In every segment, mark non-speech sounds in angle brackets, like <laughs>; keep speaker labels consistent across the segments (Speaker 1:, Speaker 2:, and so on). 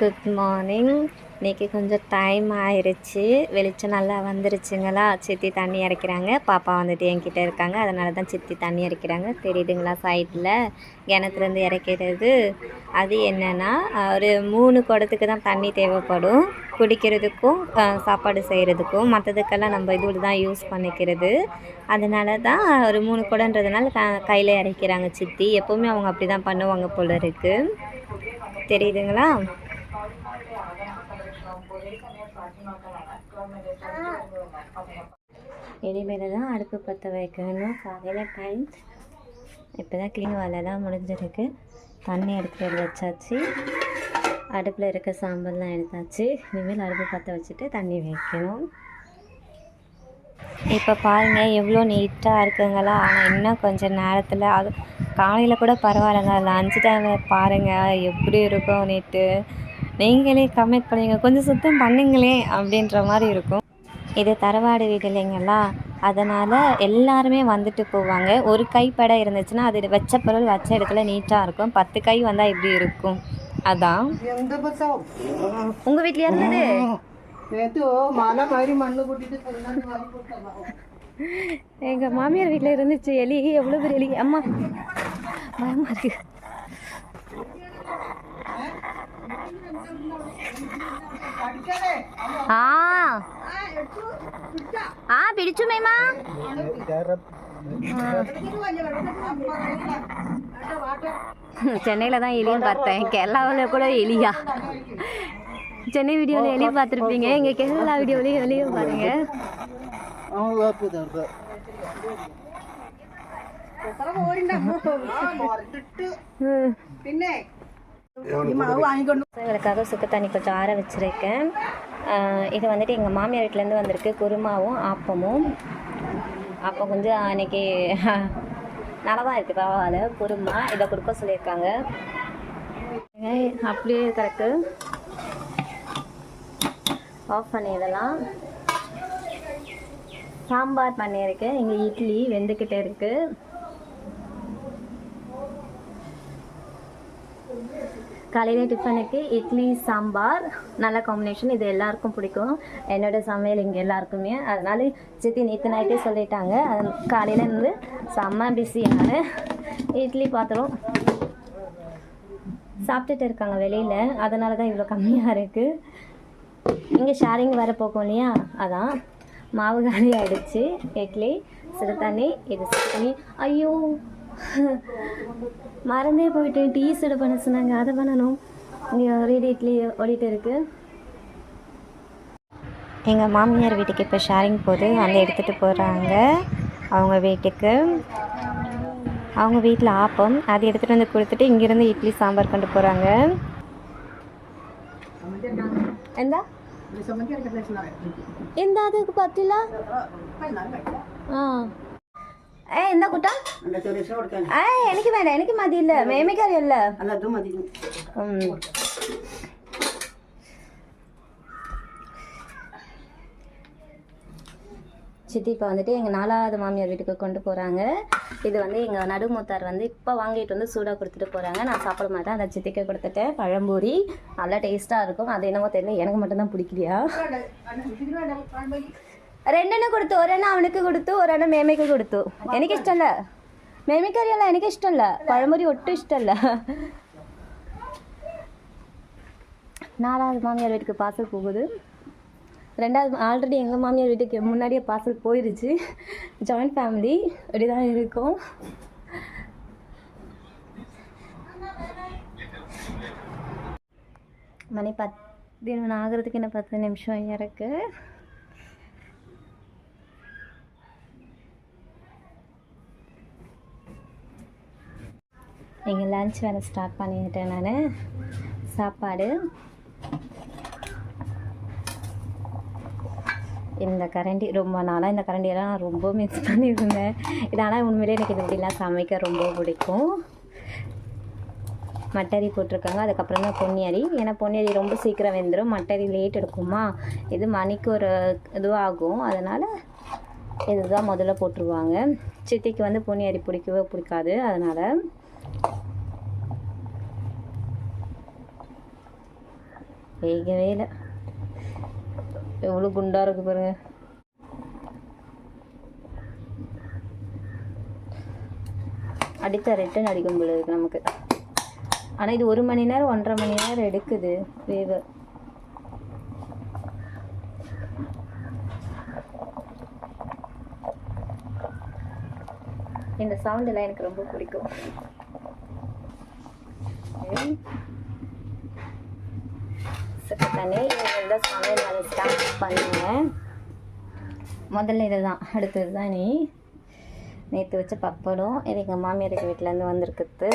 Speaker 1: Good morning இன்றைக்கி கொஞ்சம் time ஆயிடுச்சு வெளிச்சம் நல்லா வந்துருச்சுங்களா? சித்தி தண்ணி இறைக்கிறாங்க பாப்பா வந்துட்டு என்கிட்ட இருக்காங்க. அதனால தான் சித்தி தண்ணி இறைக்கிறாங்க தெரியுதுங்களா சைடில் கிணத்துலேருந்து இறக்கிறது. அது என்னென்னா ஒரு மூணு குடத்துக்கு தான் தண்ணி தேவைப்படும். குடிக்கிறதுக்கும் சாப்பாடு செய்கிறதுக்கும் மற்றதுக்கெல்லாம் நம்ம இது தான் யூஸ் பண்ணிக்கிறது. அதனால தான் ஒரு மூணு குடன்றதுனால க கையில் இறக்கிறாங்க சித்தி. எப்போவுமே அவங்க அப்படி தான் பண்ணுவாங்க போல இருக்குது தெரியுதுங்களா? இனிமேல் தான் அடுப்பு பற்ற வைக்கணும். காலையில் டைம் இப்போ தான் க்ளீன் வேலைலாம் முடிஞ்சிருக்கு தண்ணி எடுத்துகிட்டு வச்சாச்சு. அடுப்பில் இருக்க சாம்பல்லாம் எடுத்தாச்சு. இனிமேல் அடுப்பு பற்ற வச்சுட்டு தண்ணி வைக்கணும். இப்போ பாருங்கள் எவ்வளோ நீட்டாக இருக்குங்களா? ஆனால் இன்னும் கொஞ்சம் நேரத்தில் அது காலையில் கூட பரவாயில்லைங்க. லஞ்ச் டைமில் பாருங்கள் எப்படி இருக்கும் நீட்டு நீங்களே கமெண்ட் பண்ணுங்கள் கொஞ்சம் சுத்தம் பண்ணுங்களே அப்படின்ற மாதிரி இருக்கும். இது தரவாடு வீடு இல்லைங்களா? அதனால் எல்லாருமே வந்துட்டு போவாங்க. ஒரு கைப்படை இருந்துச்சுன்னா அது வச்ச பொருள் வச்ச இடத்துல நீட்டாக இருக்கும். பத்து கை வந்தால் எப்படி இருக்கும். அதான். உங்கள் வீட்லையா இருந்தது எங்கள் மாமியார் வீட்டில் இருந்துச்சு எலி. எவ்வளோ பெரிய எலி? அம்மா. பயமாக இருக்குது ആ ആ പിടിച്ചു മേമ சென்னையில் தான் எலியும் பார்த்தேன் கேரளாவில் கூட எலியா சென்னை வீடியோவில் எலி பார்த்துருப்பீங்க எங்கள் கேரளா வீடியோவிலையும் எலியும் பாருங்க
Speaker 2: അവൻ വേപ്പ് ചേർത്ത്
Speaker 1: ம்
Speaker 2: പിന്നെ
Speaker 1: எங்களுக்காக சுக்கு தண்ணி கொஞ்சம் ஆற வச்சிருக்கேன். இது வந்துட்டு எங்கள் மாமியார் வீட்டிலேருந்து வந்திருக்கு. குருமாவும் ஆப்பமும். அப்போ கொஞ்சம் அன்றைக்கி <laughs> நல்லா தான் இருக்குது பரவாயில்ல. குருமா இதை கொடுக்க சொல்லியிருக்காங்க. அப்படியே கிடக்கு ஆஃப் பண்ணி இதெல்லாம் சாம்பார் பண்ணியிருக்கேன் இங்கே இட்லி வெந்துக்கிட்டே இருக்குது காலையில் டிஃபனுக்கு இட்லி சாம்பார் நல்ல காம்பினேஷன் இது எல்லாருக்கும் பிடிக்கும். என்னோட சமையல் இங்கே எல்லாருக்குமே. அதனால சித்தி நேற்று நைட்டே சொல்லிட்டாங்க. அது காலையில் இருந்து செம்ம பிஸி நான் இட்லி பாத்திரம் சாப்பிட்டுட்டு இருக்காங்க வெளியில். அதனால தான் இவ்வளோ கம்மியாக இருக்குது இங்கே ஷேரிங் வர போகும் இல்லையா? அதான். மாவு காலி ஆயிடுச்சு. இட்லி சிறு தண்ணி இது சிறு தண்ணி. ஐயோ. மறந்தே போயிட்டு டீ சூடு பண்ண சொன்னாங்க. அதை பண்ணணும். இங்கே ரீட் இட்லி ஓடிட்டு இருக்குது எங்கள் மாமியார் வீட்டுக்கு இப்போ ஷேரிங் போது வந்து எடுத்துகிட்டு போகிறாங்க அவங்க வீட்டுக்கு. அவங்க வீட்டில் ஆப்பம். அதை எடுத்துகிட்டு வந்து கொடுத்துட்டு இங்கேருந்து இட்லி சாம்பார் கொண்டு போகிறாங்க எந்த? எந்த அதுக்கு பத்தில? ஆ. ഏ എന്താ കുട്ടാ
Speaker 2: നല്ല ചെറിയ കൊടുക്കാൻ
Speaker 1: ഏ എനിക്ക് വേണ്ട എനിക്ക് മതിയില്ല മേമിക്കറിയല്ല
Speaker 2: അല്ല അത് മതി
Speaker 1: சித்தி இப்போ வந்துட்டு எங்கள் நாலாவது மாமியார் வீட்டுக்கு கொண்டு போகிறாங்க இது வந்து எங்கள் நடுமூத்தார் வந்து இப்போ வாங்கிட்டு வந்து சூடாக கொடுத்துட்டு போகிறாங்க நான் சாப்பிட மாட்டேன் அந்த சித்திக்கு கொடுத்துட்டேன் பழம்பூரி நல்லா டேஸ்ட்டாக இருக்கும் அது என்னமோ தெரியல எனக்கு மட்டும்தான் பிடிக்கலையா രണ്ടെണ്ണം കൊടുത്തു ഒരെണ്ണം അവനക്ക് കൊടുത്തു ഒരെണ്ണം മേമയ്ക്ക് കൊടുത്തു എനിക്കിഷ്ടമല്ല മേമയ്ക്കറിയല്ല എനിക്കിഷ്ടമല്ല പഴമുരി ഒട്ടും ഇഷ്ടമല്ല நாலாவது மாமியார் வீட்டுக்கு பார்சல் போகுது ரெண்டாவது ஆல்ரெடி எங்கள் மாமியார் வீட்டுக்கு முன்னாடியே பார்சல் போயிருச்சு ஜாயிண்ட் ஃபேமிலி இப்படி தான் இருக்கும் மணி பதினொன்று ஆகிறதுக்கு இன்னும் பத்து நிமிஷம் இருக்குது எங்கள் லன்ச் வேலை ஸ்டார்ட் பண்ணிக்கிட்டேன் நான். சாப்பாடு. இந்த கரண்டி ரொம்ப நாளாக இந்த கரண்டியெல்லாம் நான் ரொம்ப மிஸ் பண்ணியிருந்தேன். இது ஆனால் உண்மையிலே எனக்கு இது இப்படிலாம் சமைக்க ரொம்ப பிடிக்கும். மட்டரி போட்டிருக்காங்க. அதுக்கப்புறம் தான் பொன்னியரி. ஏன்னா பொன்னியரி ரொம்ப சீக்கிரம் வெந்துடும் மட்டரி லேட் எடுக்குமா? இது மணிக்கு ஒரு இதுவாகும். அதனால் இதுதான் முதல்ல போட்டுருவாங்க. சித்திக்கு வந்து பொன்னியரி பிடிக்கவே பிடிக்காது. அதனால் வேகவே இல்லை. எவ்வளோ குண்டாக இருக்குது பாருங்கள் அடித்த ரிட்டன் அடிக்கும் போல இருக்கு நமக்கு. ஆனால் இது ஒரு மணி நேரம் ஒன்றரை மணி நேரம் எடுக்குது வேக இந்த சவுண்ட் எல்லாம் எனக்கு ரொம்ப பிடிக்கும். Okay. தண்ணி சமையல் வேலை ஸ்டார்ட் பண்ணுவேன் முதல்ல இதுதான். அடுத்தது தான் நீ நேற்று வச்ச பப்படம். இது எங்கள் மாமியார் வீட்டிலேருந்து வந்திருக்குது.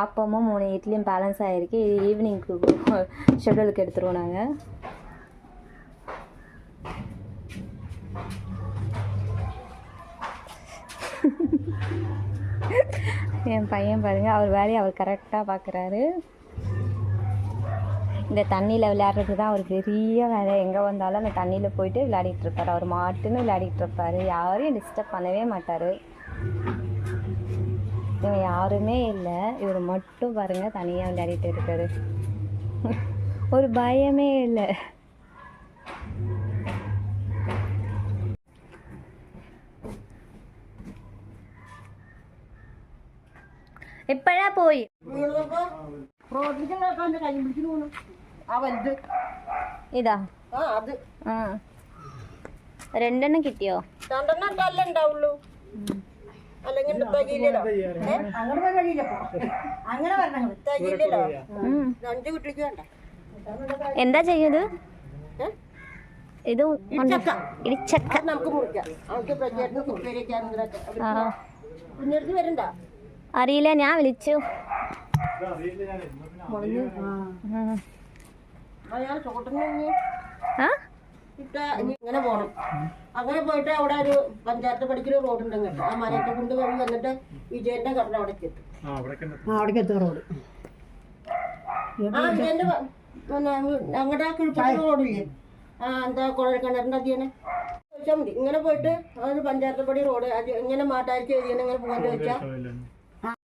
Speaker 1: ஆப்பமும் மூணு இட்லியும் பேலன்ஸ் ஆகிருக்கு இது ஈவினிங்க்கு ஷெட்யூலுக்கு எடுத்துருவோம் நாங்கள் என் பையன் பாருங்க அவர் வேலையை அவர் கரெக்டாக பார்க்குறாரு இந்த தண்ணியில் விளையாடுறது தான் அவர் பெரிய வேலை. எங்கே வந்தாலும் அந்த தண்ணியில் போயிட்டு விளையாடிட்டு இருப்பார். அவர் மாட்டுன்னு விளையாடிட்டு இருப்பார். யாரையும் டிஸ்டர்ப் பண்ணவே மாட்டார். இவங்க யாருமே இல்லை. இவர் மட்டும் பாருங்க தனியாக விளையாடிட்டு இருக்காரு. ஒரு பயமே இல்லை. എപ്പോഴാ പോയി? ഇതാ.
Speaker 2: ആ.
Speaker 1: രണ്ടെണ്ണം കിട്ടിയോ? എന്താ ചെയ്യത് ഇത്
Speaker 2: ഇടിച്ചക്ക നമുക്ക് മുറിക്കാം. അവർക്ക്
Speaker 1: പ്രചാരണം
Speaker 2: കുട്ടിയിലേക്ക് വരണ്ട.
Speaker 1: അറിയില്ല ഞാൻ വിളിച്ചു.
Speaker 2: ഇങ്ങനെ പോണം. അങ്ങനെ പോയിട്ട് അവിടെ ഒരു പഞ്ചായത്ത് പഠിക്കുന്ന റോഡ് അങ്ങോട്ട് ആ മരത്തെ കൊണ്ട് വഴി വന്നിട്ട് വിജയന്റെ കട അവിടേക്ക് എത്തും.
Speaker 3: അവിടേക്ക് എത്തുക റോഡ്.
Speaker 2: ആ വിജയന്റെ പിന്നെ ഞങ്ങളുടെ ആ കിഴപ്പുറത്തെ റോഡില്ലേ? ആ എന്താ കുഴൽക്കിണറിന്റെ അതിനെ ചോദിച്ചാൽ മതി. ഇങ്ങനെ പോയിട്ട് പഞ്ചായത്ത് പടി റോഡ് ഇങ്ങനെ എഴുതിയാണ് ഇങ്ങനെ പോകാൻ ചോദിച്ചാൽ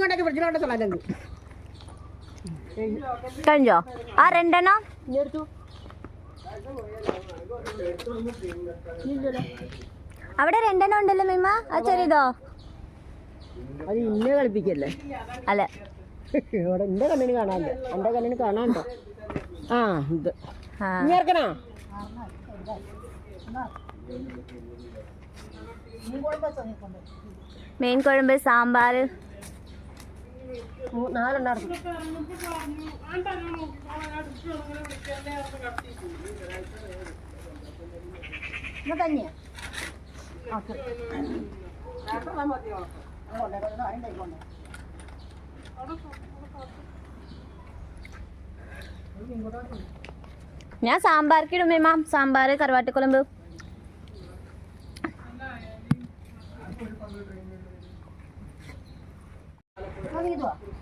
Speaker 3: കൊണ്ടൊക്കെ പിടിച്ചിട്ടോട്ടെ തൊള്ളാലെങ്കിൽ
Speaker 1: കഴിഞ്ഞോ? ആ രണ്ടെണ്ണം? അവിടെ രണ്ടെണ്ണം ഉണ്ടല്ലോ മിമ്മ. ആ ചെറിയതോ?
Speaker 2: അത് ഇന്ന കളിപ്പിക്കല്ലേ?
Speaker 1: അല്ല.
Speaker 2: ഇവിടെ എന്റെ കണ്ണിന് കാണാനില്ല. എന്റെ കണ്ണിന് കാണാണ്ടോ ആ ഇത് ഇറക്കണോ?
Speaker 1: മീൻ കുഴമ്പ് സാമ്പാർ.
Speaker 2: നാലെണ്ണായിരുന്നു തന്നെയാ.
Speaker 3: ഓക്കെ
Speaker 1: ഞാൻ സാമ്പാർക്ക് ഇടും മേമാം. സാമ്പാർ കറുവാട്ടിക്കുളമ്പ്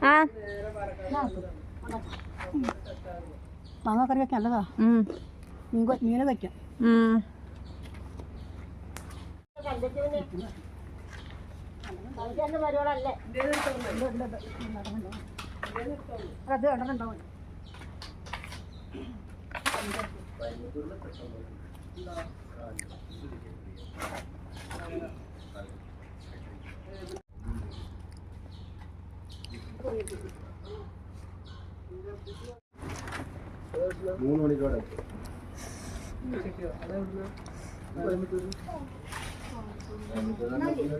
Speaker 1: ആ.
Speaker 3: മാങ്ങ കറി വെക്കാൻ നല്ലതാ. മീൻ മീനെ വയ്ക്കാം
Speaker 1: അത്
Speaker 2: കണ്ടിട്ടുണ്ടാവും
Speaker 3: Thank you.
Speaker 4: മൂന്ന് മണിക്കോടെ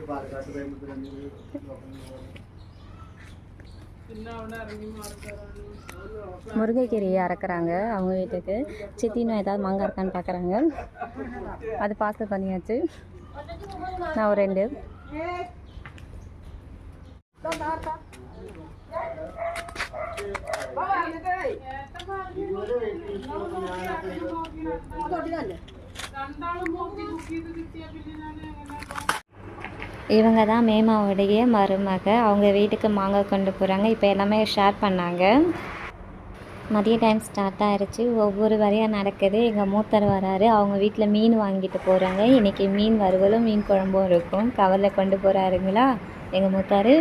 Speaker 4: പാലക്കാട്ട്
Speaker 1: முருங்கைக்கீரையை அறக்குறாங்க அவங்க வீட்டுக்கு சித்தினும் ஏதாவது மாங்காய் இருக்கான்னு பார்க்குறாங்க அது பார்த்து பண்ணியாச்சு நான் ஒரு ரெண்டு இவங்க தான் மேமாவுடைய மருமக. அவங்க வீட்டுக்கு மாங்காய் கொண்டு போகிறாங்க இப்போ எல்லாமே ஷேர் பண்ணாங்க. மதிய டைம் ஸ்டார்ட் ஆகிடுச்சு ஒவ்வொரு வரையாக நடக்குது. எங்கள் மூத்தர் வராரு. அவங்க வீட்டில் மீன் வாங்கிட்டு போகிறாங்க இன்றைக்கி மீன் வறுவலும் மீன் குழம்பும் இருக்கும். கவரில் கொண்டு போகிறாருங்களா எங்கள் மூத்தார்.